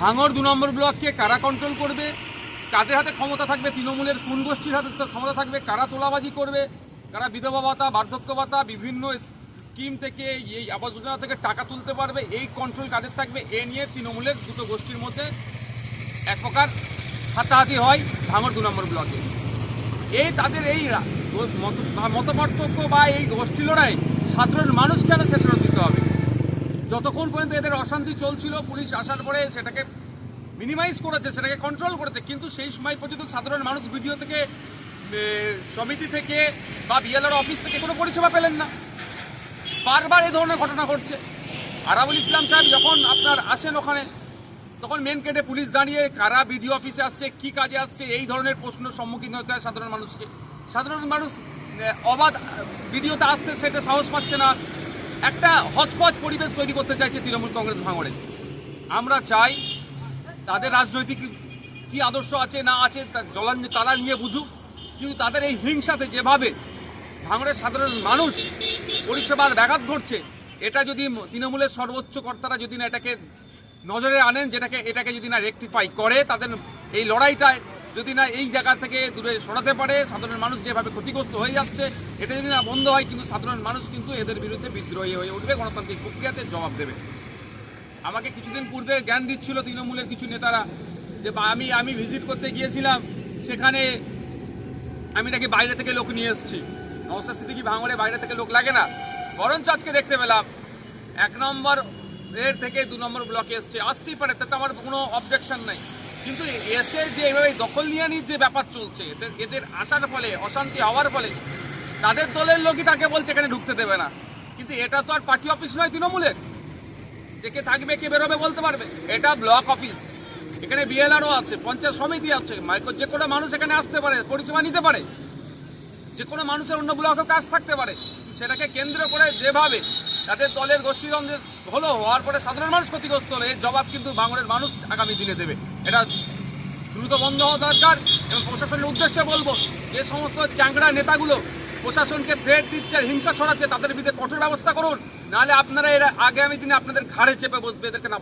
ভাঙর দু নম্বর ব্লককে কারা কন্ট্রোল করবে? কাদের হাতে ক্ষমতা থাকবে? তৃণমূলের কোন গোষ্ঠীর হাতে ক্ষমতা থাকবে? কারা তোলাবাজি করবে? কারা বিধবা ভাতা, বার্ধক্য ভাতা, বিভিন্ন স্কিম থেকে এই আবাস যোজনা থেকে টাকা তুলতে পারবে? এই কন্ট্রোল কাদের থাকবে? এ নিয়ে তৃণমূলের দুটো গোষ্ঠীর মধ্যে এক প্রকার হাতাহাতি হয় ভাঙর দু নম্বর ব্লকে। এই তাদের এই মত পার্থক্য বা এই গোষ্ঠী লড়াই সাধারণ মানুষ কেন খেসারত দিতে হবে? যতক্ষণ পর্যন্ত এদের অশান্তি চলছিল, পুলিশ আসার পরে সেটাকে মিনিমাইজ করেছে, সেটাকে কন্ট্রোল করেছে। কিন্তু সেই সময় পর্যন্ত সাধারণ মানুষ ভিডিও থেকে সমিতি থেকে বা বিএলআর অফিস থেকে কোনো পরিষেবা পেলেন না। বারবার এই ধরনের ঘটনা ঘটছে। আরাবুল ইসলাম সাহেব যখন আপনার আসেন ওখানে, তখন মেন গেটে পুলিশ দাঁড়িয়ে কারা বিডিও অফিসে আসছে, কি কাজে আসছে, এই ধরনের প্রশ্নের সম্মুখীন হতে হয় সাধারণ মানুষকে। সাধারণ মানুষ অবাধ, ভিডিওতে আসতে সেটা সাহস পাচ্ছে না। একটা হতপথ পরিবেশ তৈরি করতে চাইছে তৃণমূল কংগ্রেস ভাঙড়ে। আমরা চাই তাদের রাজনৈতিক কি আদর্শ আছে, না আছে জলান তারা নিয়ে বুঝুক। কিন্তু তাদের এই হিংসাতে যেভাবে ভাঙড়ের সাধারণ মানুষ পরিষেবার ব্যাঘাত ঘটছে, এটা যদি তৃণমূলের সর্বোচ্চ কর্তারা যদি না এটাকে নজরে আনেন, যেটাকে, এটাকে যদি না রেকটিফাই করে, তাদের এই লড়াইটায় যদি না এই জায়গা থেকে দূরে সরাতে পারে, সাধারণ মানুষ যেভাবে ক্ষতিগ্রস্ত হয়ে যাচ্ছে, এটা যদি না বন্ধ হয়, কিন্তু সাধারণ মানুষ কিন্তু এদের বিরুদ্ধে বিদ্রোহী হয়ে উঠবে, গণতান্ত্রিক প্রক্রিয়াতে জবাব দেবে। আমাকে কিছুদিন পূর্বে জ্ঞান দিচ্ছিল তৃণমূলের কিছু নেতারা যে আমি আমি ভিজিট করতে গিয়েছিলাম, সেখানে আমি নাকি বাইরে থেকে লোক নিয়ে এসেছি। নওসাদ সিদ্দিকি ভাঙড়ে বাইরে থেকে লোক লাগে না। বরঞ্চ আজকে দেখতে পেলাম, এক নম্বর এর থেকে দু নম্বর ব্লকে এসছে। আসতেই পারে, তাতে আমার কোনো অবজেকশন নাই। কিন্তু এসে যে এভাবে দখল নিয়ে নিয়ে যে ব্যাপার চলছে এদের- আসার ফলে, অশান্তি হওয়ার ফলে, তাদের দলের লোকই তাকে বলছে এখানে ঢুকতে দেবে না। কিন্তু এটা তো আর পার্টি অফিস নয় তৃণমূলের। যে কে থাকবে, কে বেরোবে বলতে পারবে। এটা ব্লক অফিস। এখানে বিএলআরও আছে, পঞ্চায়েত সমিতি আছে। যে কোনো মানুষ এখানে আসতে পারে, পরিষেবা নিতে পারে। যে কোনো মানুষের অন্য ব্লকে কাজ থাকতে পারে। সেটাকে কেন্দ্র করে যেভাবে তাদের দলের গোষ্ঠীদ্বন্দ্ব হলো, হওয়ার পরে সাধারণ মানুষ ক্ষতিগ্রস্ত হলো। এর জবাব কিন্তু বাংলার মানুষ আগামী দিনে দেবে। এটা দ্রুত বন্ধ হওয়া দরকার এবং প্রশাসনের উদ্দেশ্যে বলব, যে সমস্ত চ্যাংড়া নেতাগুলো প্রশাসনকে থ্রেট দিচ্ছে, হিংসা ছড়াচ্ছে, তাদের বিরুদ্ধে কঠোর ব্যবস্থা করুন। নাহলে আপনারা এরা আগামী দিনে আপনাদের ঘাড়ে চেপে বসবে, এদেরকে না